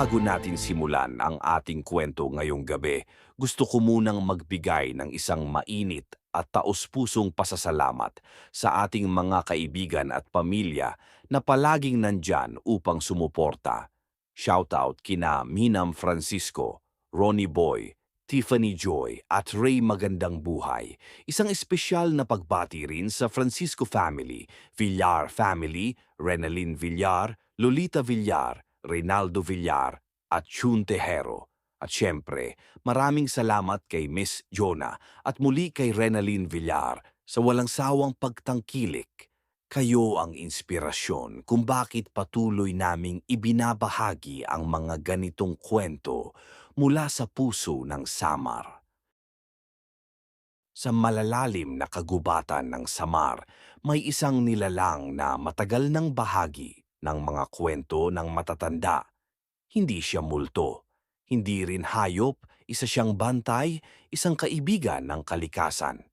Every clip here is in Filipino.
Bago natin simulan ang ating kwento ngayong gabi, gusto ko munang magbigay ng isang mainit at taos-pusong pasasalamat sa ating mga kaibigan at pamilya na palaging nandyan upang sumuporta. Shoutout kina Minam Francisco, Ronnie Boy, Tiffany Joy at Ray Magandang Buhay. Isang espesyal na pagbati rin sa Francisco family, Villar family, Renalyn Villar, Lolita Villar, Reynaldo Villar at Chun Tejero. At syempre, maraming salamat kay Miss Jonah at muli kay Renalyn Villar sa walang sawang pagtangkilik. Kayo ang inspirasyon kung bakit patuloy naming ibinabahagi ang mga ganitong kwento mula sa puso ng Samar. Sa malalalim na kagubatan ng Samar, may isang nilalang na matagal ng bahagi ng mga kwento ng matatanda. Hindi siya multo, hindi rin hayop, isa siyang bantay, isang kaibigan ng kalikasan.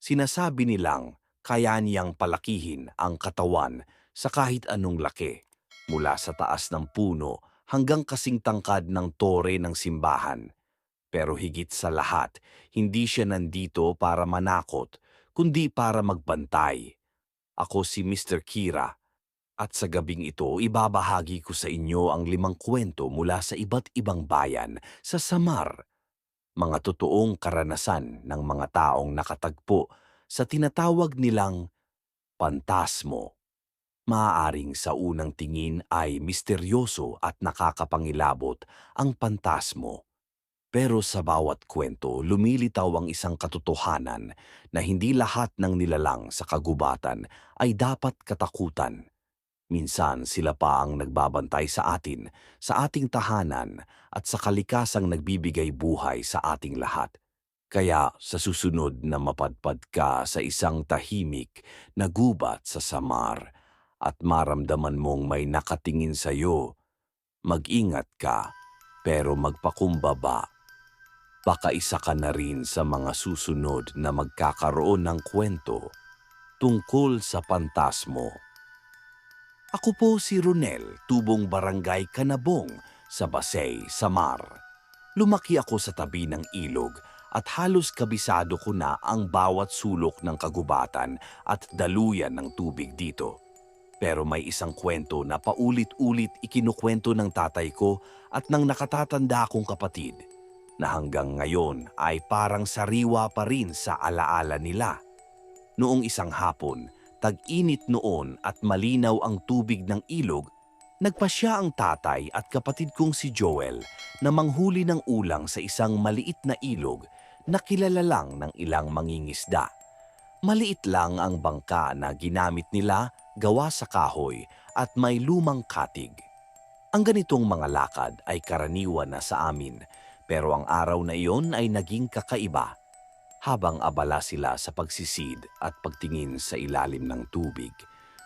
Sinasabi nilang kaya niyang palakihin ang katawan sa kahit anong laki, mula sa taas ng puno hanggang kasing tangkad ng tore ng simbahan. Pero higit sa lahat, hindi siya nandito para manakot, kundi para magbantay. Ako si Mr. Kira, at sa gabing ito ibabahagi ko sa inyo ang limang kwento mula sa iba't ibang bayan sa Samar. Mga totoong karanasan ng mga taong nakatagpo sa tinatawag nilang pantasmo. Maaaring sa unang tingin ay misteryoso at nakakapangilabot ang pantasmo. Pero sa bawat kwento, lumilitaw ang isang katotohanan na hindi lahat ng nilalang sa kagubatan ay dapat katakutan. Minsan sila pa ang nagbabantay sa atin, sa ating tahanan at sa kalikasang nagbibigay buhay sa ating lahat. Kaya sa susunod na mapadpad ka sa isang tahimik na gubat sa samar at maramdaman mong may nakatingin sa iyo, mag-ingat ka pero magpakumbaba. Baka isa ka na rin sa mga susunod na magkakaroon ng kwento tungkol sa pantasmo. Ako po si Ronel, tubong barangay Kanabong sa Basay, Samar. Lumaki ako sa tabi ng ilog at halos kabisado ko na ang bawat sulok ng kagubatan at daluyan ng tubig dito. Pero may isang kwento na paulit-ulit ikinukwento ng tatay ko at ng nakatatanda kong kapatid na hanggang ngayon ay parang sariwa pa rin sa alaala nila. Noong isang hapon, tag-init noon at malinaw ang tubig ng ilog, nagpasya ang tatay at kapatid kong si Joel na manghuli ng ulang sa isang maliit na ilog na kilala lang ng ilang mangingisda. Maliit lang ang bangka na ginamit nila gawa sa kahoy at may lumang katig. Ang ganitong mga lakad ay karaniwan na sa amin pero ang araw na iyon ay naging kakaiba. Habang abala sila sa pagsisid at pagtingin sa ilalim ng tubig,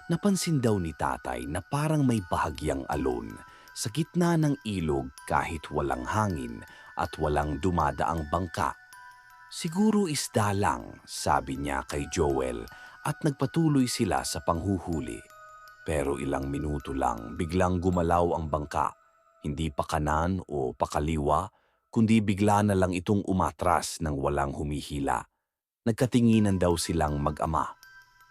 napansin daw ni tatay na parang may bahagyang alon sa gitna ng ilog kahit walang hangin at walang dumadaang bangka. Siguro isda lang, sabi niya kay Joel at nagpatuloy sila sa panghuhuli. Pero ilang minuto lang biglang gumalaw ang bangka, hindi pa kanan o pakaliwa kundi bigla na lang itong umatras ng walang humihila. Nagkatinginan daw silang mag-ama.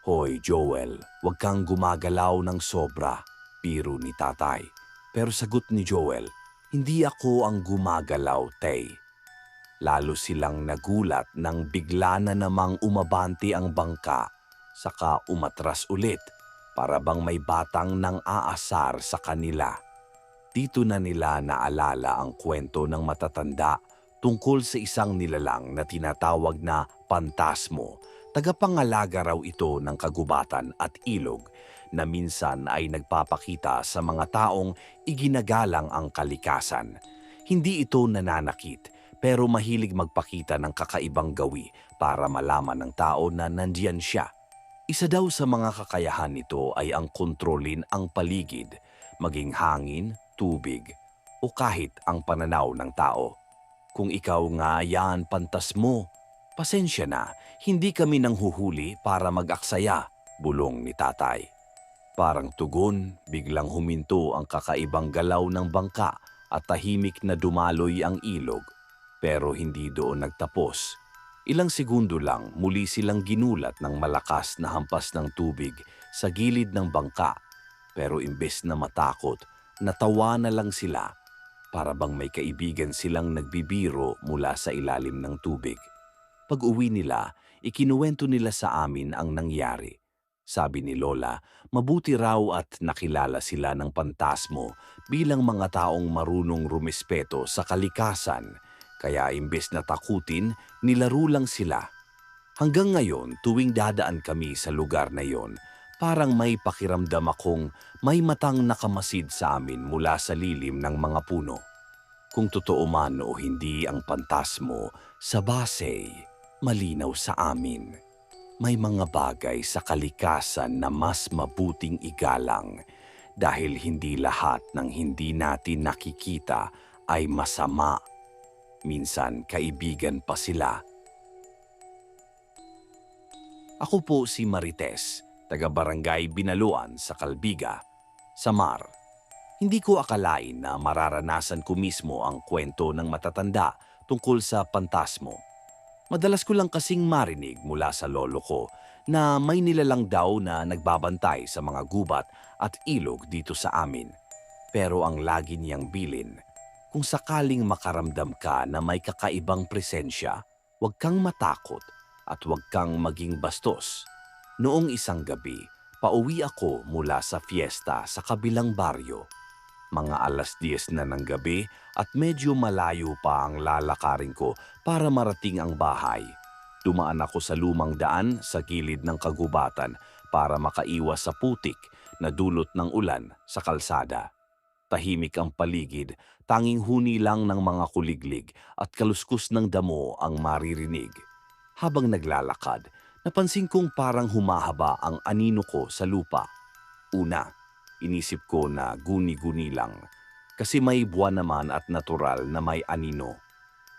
Hoy Joel, huwag kang gumagalaw ng sobra, biro ni tatay. Pero sagot ni Joel, hindi ako ang gumagalaw, Tay. Lalo silang nagulat nang bigla na namang umabanti ang bangka, saka umatras ulit para bang may batang nang aasar sa kanila. Dito na nila naalala ang kwento ng matatanda tungkol sa isang nilalang na tinatawag na pantasmo. Tagapangalaga raw ito ng kagubatan at ilog na minsan ay nagpapakita sa mga taong iginagalang ang kalikasan. Hindi ito nananakit pero mahilig magpakita ng kakaibang gawi para malaman ng tao na nandiyan siya. Isa daw sa mga kakayahan nito ay ang kontrolin ang paligid, maging hangin, tubig, o kahit ang pananaw ng tao. Kung ikaw nga yan pantas mo, pasensya na, hindi kami nang huhuli para mag-aksaya, bulong ni tatay. Parang tugon, biglang huminto ang kakaibang galaw ng bangka at tahimik na dumaloy ang ilog. Pero hindi doon nagtapos. Ilang segundo lang muli silang ginulat ng malakas na hampas ng tubig sa gilid ng bangka. Pero imbes na matakot, natawa na lang sila para bang may kaibigan silang nagbibiro mula sa ilalim ng tubig. Pag uwi nila, ikinuwento nila sa amin ang nangyari. Sabi ni Lola, mabuti raw at nakilala sila ng pantasmo bilang mga taong marunong rumespeto sa kalikasan, kaya imbes na takutin, nilaro lang sila. Hanggang ngayon, tuwing dadaan kami sa lugar na yon, parang may pakiramdam akong may matang nakamasid sa amin mula sa lilim ng mga puno. Kung totoo man o hindi ang pantasmo, sa base, malinaw sa amin may mga bagay sa kalikasan na mas mabuting igalang dahil hindi lahat ng hindi natin nakikita ay masama. Minsan kaibigan pa sila. Ako po si Marites, taga-barangay Binaluan sa Kalbiga, Samar. Hindi ko akalain na mararanasan ko mismo ang kwento ng matatanda tungkol sa pantasmo. Madalas ko lang kasing marinig mula sa lolo ko na may nilalang daw na nagbabantay sa mga gubat at ilog dito sa amin. Pero ang lagi niyang bilin, kung sakaling makaramdam ka na may kakaibang presensya, huwag kang matakot at huwag kang maging bastos. Noong isang gabi, pauwi ako mula sa fiesta sa kabilang baryo. Mga alas 10 na ng gabi at medyo malayo pa ang lalakarin ko para marating ang bahay. Dumaan ako sa lumang daan sa gilid ng kagubatan para makaiwas sa putik na dulot ng ulan sa kalsada. Tahimik ang paligid, tanging huni lang ng mga kuliglig at kaluskus ng damo ang maririnig. Habang naglalakad, napansin kong parang humahaba ang anino ko sa lupa. Una, Inisip ko na guni-guni lang kasi may buwan naman at natural na may anino.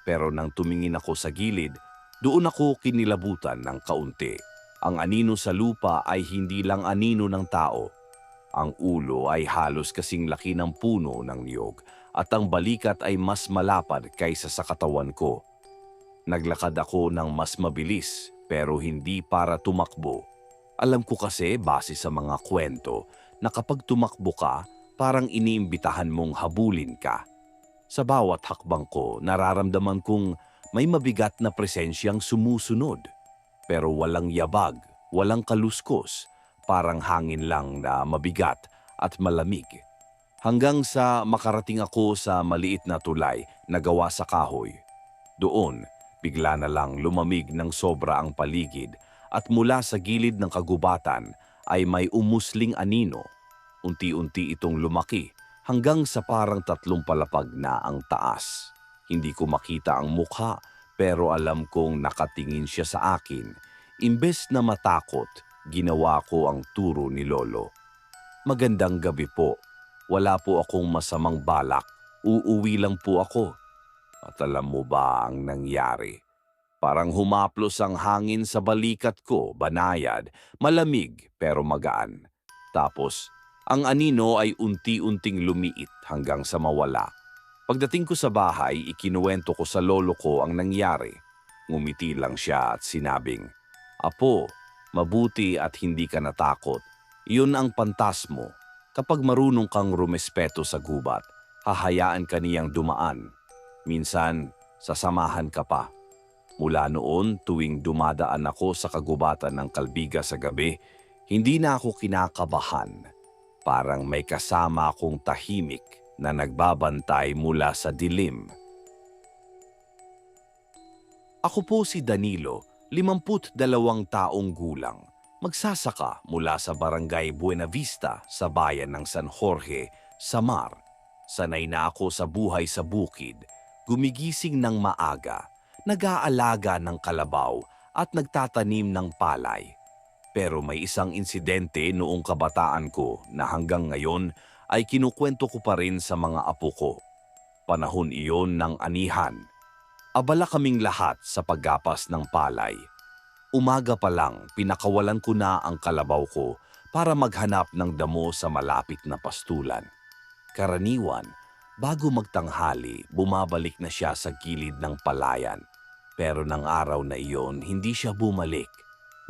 Pero nang tumingin ako sa gilid, doon ako kinilabutan ng kaunti. Ang anino sa lupa ay hindi lang anino ng tao. Ang ulo ay halos kasing laki ng puno ng niyog at ang balikat ay mas malapad kaysa sa katawan ko. Naglakad ako ng mas mabilis pero hindi para tumakbo. Alam ko kasi base sa mga kwento na kapag tumakbo ka, parang iniimbitahan mong habulin ka. Sa bawat hakbang ko, nararamdaman kong may mabigat na presensyang sumusunod. Pero walang yabag, walang kaluskos, parang hangin lang na mabigat at malamig. Hanggang sa makarating ako sa maliit na tulay na gawa sa kahoy. Doon, bigla na lang lumamig ng sobra ang paligid at mula sa gilid ng kagubatan ay may umusling anino. Unti-unti itong lumaki hanggang sa parang tatlong palapag na ang taas. Hindi ko makita ang mukha pero alam kong nakatingin siya sa akin. Imbes na matakot, ginawa ko ang turo ni Lolo. Magandang gabi po. Wala po akong masamang balak. Uuwi lang po ako. At alam mo ba ang nangyari? Parang humaplos ang hangin sa balikat ko, banayad, malamig pero magaan. Tapos, ang anino ay unti-unting lumiit hanggang sa mawala. Pagdating ko sa bahay, ikinuwento ko sa lolo ko ang nangyari. Ngumiti lang siya at sinabing, Apo, mabuti at hindi ka natakot. Iyon ang pantasmo. Kapag marunong kang rumespeto sa gubat, hahayaan ka niyang dumaan. Minsan, sasamahan ka pa. Mula noon, tuwing dumadaan ako sa kagubatan ng kalbiga sa gabi, hindi na ako kinakabahan. Parang may kasama akong tahimik na nagbabantay mula sa dilim. Ako po si Danilo, 52 taong gulang. Magsasaka mula sa barangay Buena Vista sa bayan ng San Jorge, Samar. Sanay na ako sa buhay sa bukid, gumigising ng maaga nag-aalaga ng kalabaw at nagtatanim ng palay. Pero may isang insidente noong kabataan ko na hanggang ngayon ay kinukwento ko pa rin sa mga apo ko. Panahon iyon ng anihan. Abala kaming lahat sa paggapas ng palay. Umaga pa lang, pinakawalan ko na ang kalabaw ko para maghanap ng damo sa malapit na pastulan. Karaniwan, Bago magtanghali, bumabalik na siya sa gilid ng palayan. Pero ng araw na iyon, hindi siya bumalik.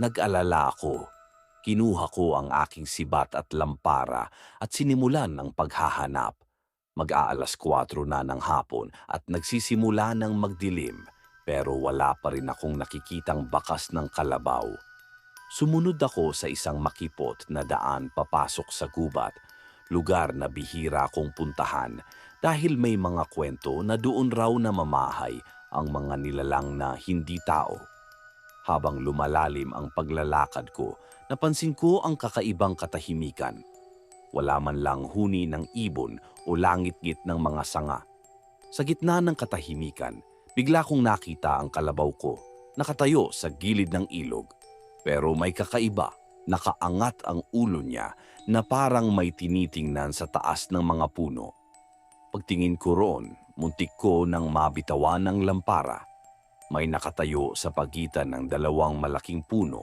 Nag-alala ako. Kinuha ko ang aking sibat at lampara at sinimulan ng paghahanap. Mag-aalas 4 na ng hapon at nagsisimula ng magdilim pero wala pa rin akong nakikitang bakas ng kalabaw. Sumunod ako sa isang makipot na daan papasok sa gubat, lugar na bihira kong puntahan dahil may mga kwento na doon raw na mamahay ang mga nilalang na hindi tao. Habang lumalalim ang paglalakad ko, napansin ko ang kakaibang katahimikan. Wala man lang huni ng ibon o langit-ngit ng mga sanga. Sa gitna ng katahimikan, bigla kong nakita ang kalabaw ko, nakatayo sa gilid ng ilog. Pero may kakaiba, nakaangat ang ulo niya na parang may tinitingnan sa taas ng mga puno. Pagtingin ko roon, muntik ko nang mabitawan ng lampara. May nakatayo sa pagitan ng dalawang malaking puno.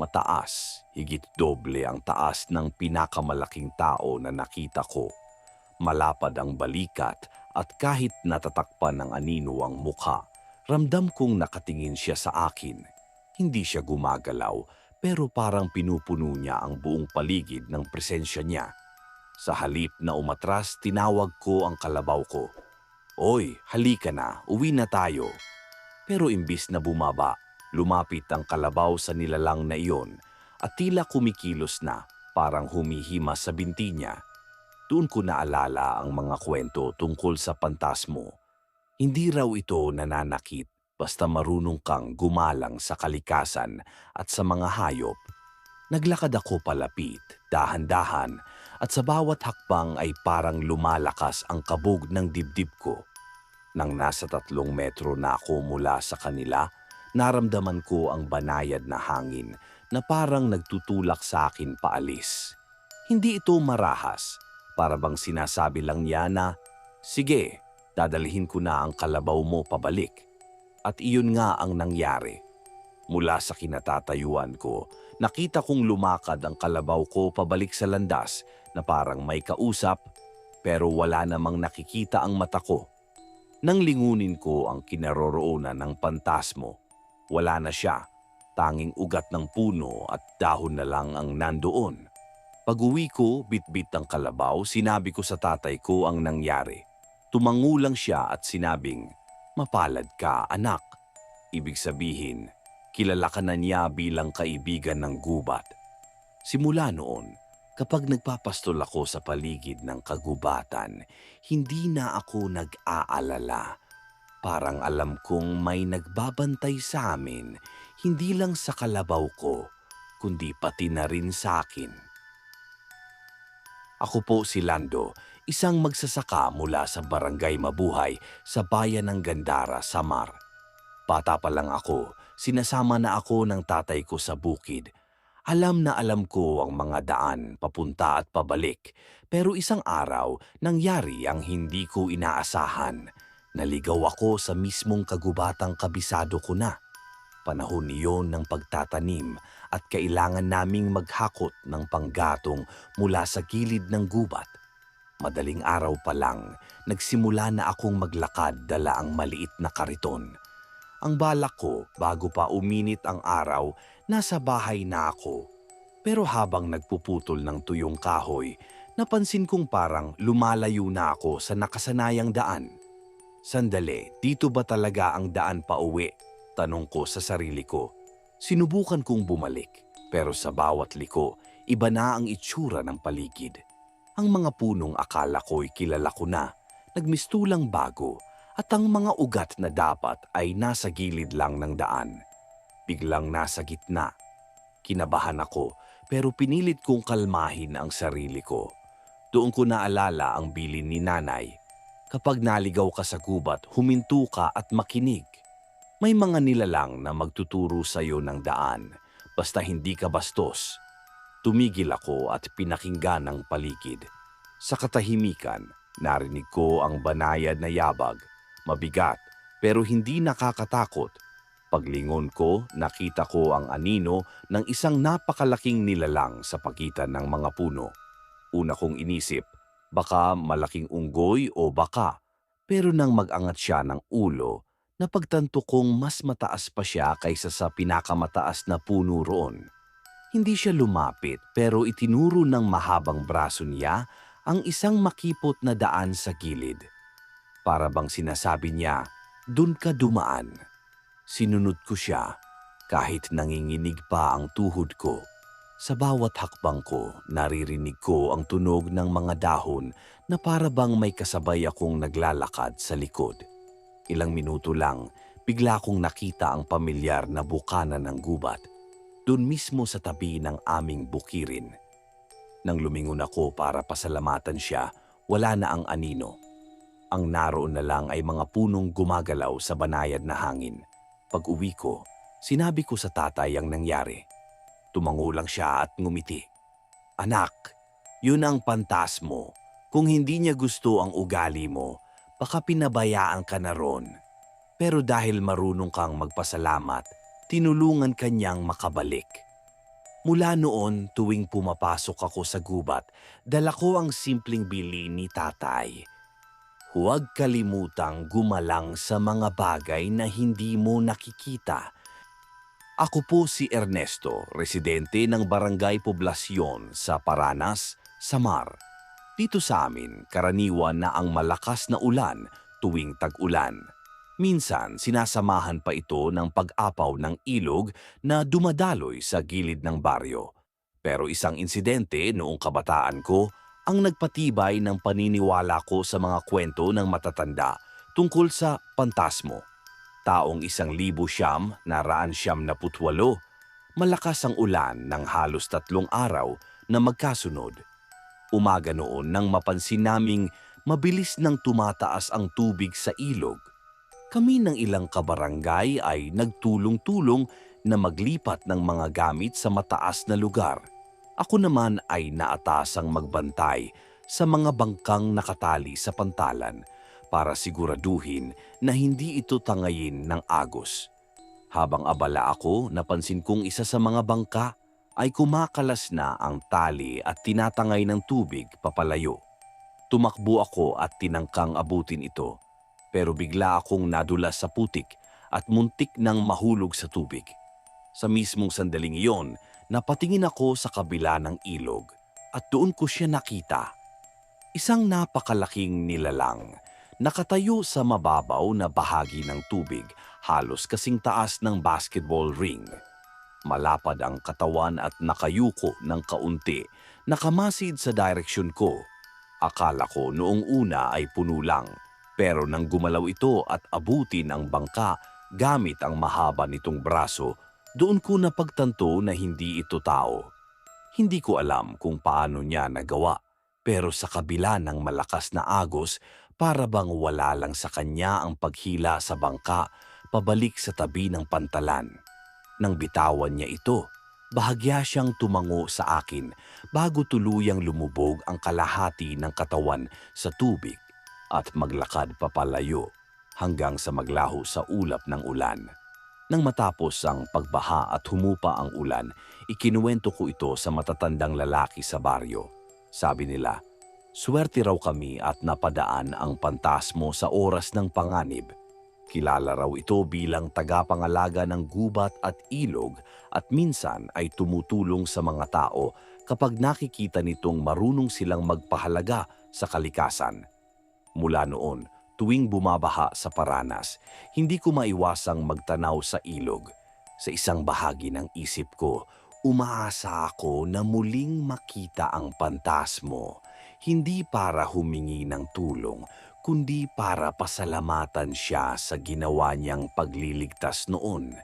Mataas, higit doble ang taas ng pinakamalaking tao na nakita ko. Malapad ang balikat at kahit natatakpan ng anino ang mukha, ramdam kong nakatingin siya sa akin. Hindi siya gumagalaw pero parang pinupuno niya ang buong paligid ng presensya niya. Sa halip na umatras, tinawag ko ang kalabaw ko. Oy, halika na, uwi na tayo. Pero imbis na bumaba, lumapit ang kalabaw sa nilalang na iyon at tila kumikilos na parang humihima sa binti niya. Doon ko naalala ang mga kwento tungkol sa pantasmo. Hindi raw ito nananakit basta marunong kang gumalang sa kalikasan at sa mga hayop. Naglakad ako palapit, dahan-dahan, at sa bawat hakbang ay parang lumalakas ang kabog ng dibdib ko. Nang nasa tatlong metro na ako mula sa kanila, naramdaman ko ang banayad na hangin na parang nagtutulak sa akin paalis. Hindi ito marahas, para bang sinasabi lang niya na, Sige, dadalhin ko na ang kalabaw mo pabalik. At iyon nga ang nangyari. Mula sa kinatatayuan ko, nakita kong lumakad ang kalabaw ko pabalik sa landas na parang may kausap pero wala namang nakikita ang mata ko. Nang lingunin ko ang kinaroroonan ng pantasmo, wala na siya. Tanging ugat ng puno at dahon na lang ang nandoon. Pag-uwi ko, bitbit ang kalabaw, sinabi ko sa tatay ko ang nangyari. Tumangulang siya at sinabing, Mapalad ka, anak. Ibig sabihin, kilala ka na niya bilang kaibigan ng gubat. Simula noon, kapag nagpapastol ako sa paligid ng kagubatan, hindi na ako nag-aalala. Parang alam kong may nagbabantay sa amin, hindi lang sa kalabaw ko, kundi pati na rin sa akin. Ako po si Lando, isang magsasaka mula sa Barangay Mabuhay sa bayan ng Gandara, Samar. Bata pa lang ako, sinasama na ako ng tatay ko sa bukid. Alam na alam ko ang mga daan papunta at pabalik, pero isang araw nangyari ang hindi ko inaasahan. Naligaw ako sa mismong kagubatang kabisado ko na. Panahon iyon ng pagtatanim at kailangan naming maghakot ng panggatong mula sa gilid ng gubat. Madaling araw pa lang, nagsimula na akong maglakad dala ang maliit na kariton. Ang balak ko, bago pa uminit ang araw, nasa bahay na ako. Pero habang nagpuputol ng tuyong kahoy, napansin kong parang lumalayo na ako sa nakasanayang daan. Sandali, dito ba talaga ang daan pa uwi? Tanong ko sa sarili ko. Sinubukan kong bumalik, pero sa bawat liko, iba na ang itsura ng paligid. Ang mga punong akala ko'y kilala ko na, nagmistulang bago, at ang mga ugat na dapat ay nasa gilid lang ng daan. Biglang nasa gitna. Kinabahan ako, pero pinilit kong kalmahin ang sarili ko. Doon ko naalala ang bilin ni nanay. Kapag naligaw ka sa gubat, huminto ka at makinig. May mga nilalang na magtuturo sa iyo ng daan, basta hindi ka bastos. Tumigil ako at pinakinggan ang paligid. Sa katahimikan, narinig ko ang banayad na yabag, mabigat pero hindi nakakatakot. Paglingon ko, nakita ko ang anino ng isang napakalaking nilalang sa pagitan ng mga puno. Una kong inisip, Baka malaking unggoy o baka. Pero nang mag-angat siya ng ulo, napagtanto kong mas mataas pa siya kaysa sa pinakamataas na puno roon. Hindi siya lumapit pero itinuro ng mahabang braso niya ang isang makipot na daan sa gilid. Para bang sinasabi niya, dun ka dumaan. Sinunod ko siya kahit nanginginig pa ang tuhod ko. Sa bawat hakbang ko, naririnig ko ang tunog ng mga dahon na para bang may kasabay akong naglalakad sa likod. Ilang minuto lang, bigla kong nakita ang pamilyar na bukana ng gubat, doon mismo sa tabi ng aming bukirin. Nang lumingon ako para pasalamatan siya, wala na ang anino. Ang naroon na lang ay mga punong gumagalaw sa banayad na hangin. Pag uwi ko, sinabi ko sa tatay ang nangyari. Tumango lang siya at ngumiti. Anak, yun ang pantas mo. Kung hindi niya gusto ang ugali mo, baka pinabayaan ka na ron. Pero dahil marunong kang magpasalamat, tinulungan kanyang makabalik. Mula noon, tuwing pumapasok ako sa gubat, dala ko ang simpleng bili ni tatay. Huwag kalimutang gumalang sa mga bagay na hindi mo nakikita. Ako po si Ernesto, residente ng Barangay Poblasyon sa Paranas, Samar. Dito sa amin, karaniwan na ang malakas na ulan tuwing tag-ulan. Minsan, sinasamahan pa ito ng pag-apaw ng ilog na dumadaloy sa gilid ng baryo. Pero isang insidente noong kabataan ko ang nagpatibay ng paniniwala ko sa mga kwento ng matatanda tungkol sa pantasmo. Taong isang libo siyam na raan siyam na putwalo, malakas ang ulan ng halos tatlong araw na magkasunod. Umaga noon nang mapansin naming mabilis nang tumataas ang tubig sa ilog. Kami ng ilang kabarangay ay nagtulong-tulong na maglipat ng mga gamit sa mataas na lugar. Ako naman ay naatasang magbantay sa mga bangkang nakatali sa pantalan para siguraduhin na hindi ito tangayin ng agos. Habang abala ako, napansin kong isa sa mga bangka ay kumakalas na ang tali at tinatangay ng tubig papalayo. Tumakbo ako at tinangkang abutin ito, pero bigla akong nadulas sa putik at muntik nang mahulog sa tubig. Sa mismong sandaling iyon, napatingin ako sa kabila ng ilog at doon ko siya nakita. Isang napakalaking nilalang, nakatayo sa mababaw na bahagi ng tubig, halos kasing taas ng basketball ring. Malapad ang katawan at nakayuko ng kaunti, nakamasid sa direksyon ko. Akala ko noong una ay puno lang, pero nang gumalaw ito at abutin ang bangka gamit ang mahaba nitong braso, doon ko napagtanto na hindi ito tao. Hindi ko alam kung paano niya nagawa, pero sa kabila ng malakas na agos, para bang wala lang sa kanya ang paghila sa bangka pabalik sa tabi ng pantalan. Nang bitawan niya ito, bahagya siyang tumango sa akin bago tuluyang lumubog ang kalahati ng katawan sa tubig at maglakad papalayo hanggang sa maglaho sa ulap ng ulan. Nang matapos ang pagbaha at humupa ang ulan, ikinuwento ko ito sa matatandang lalaki sa baryo. Sabi nila, swerte raw kami at napadaan ang pantasmo sa oras ng panganib. Kilala raw ito bilang tagapangalaga ng gubat at ilog at minsan ay tumutulong sa mga tao kapag nakikita nitong marunong silang magpahalaga sa kalikasan. Mula noon, tuwing bumabaha sa Paranas, hindi ko maiwasang magtanaw sa ilog. Sa isang bahagi ng isip ko, umaasa ako na muling makita ang pantasmo, hindi para humingi ng tulong, kundi para pasalamatan siya sa ginawa niyang pagliligtas noon.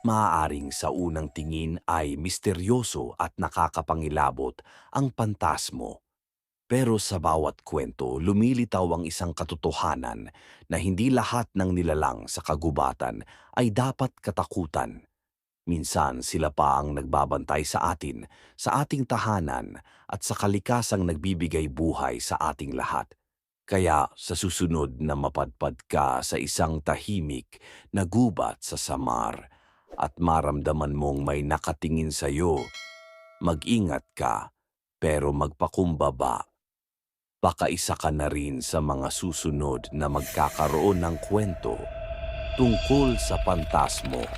Maaaring sa unang tingin ay misteryoso at nakakapangilabot ang pantasmo. Pero sa bawat kwento, lumilitaw ang isang katotohanan na hindi lahat ng nilalang sa kagubatan ay dapat katakutan. Minsan sila pa ang nagbabantay sa atin, sa ating tahanan at sa kalikasang nagbibigay buhay sa ating lahat. Kaya sa susunod na mapadpad ka sa isang tahimik na gubat sa samar at maramdaman mong may nakatingin sa iyo, mag-ingat ka pero magpakumbaba Baka isa ka na rin sa mga susunod na magkakaroon ng kwento tungkol sa pantasmo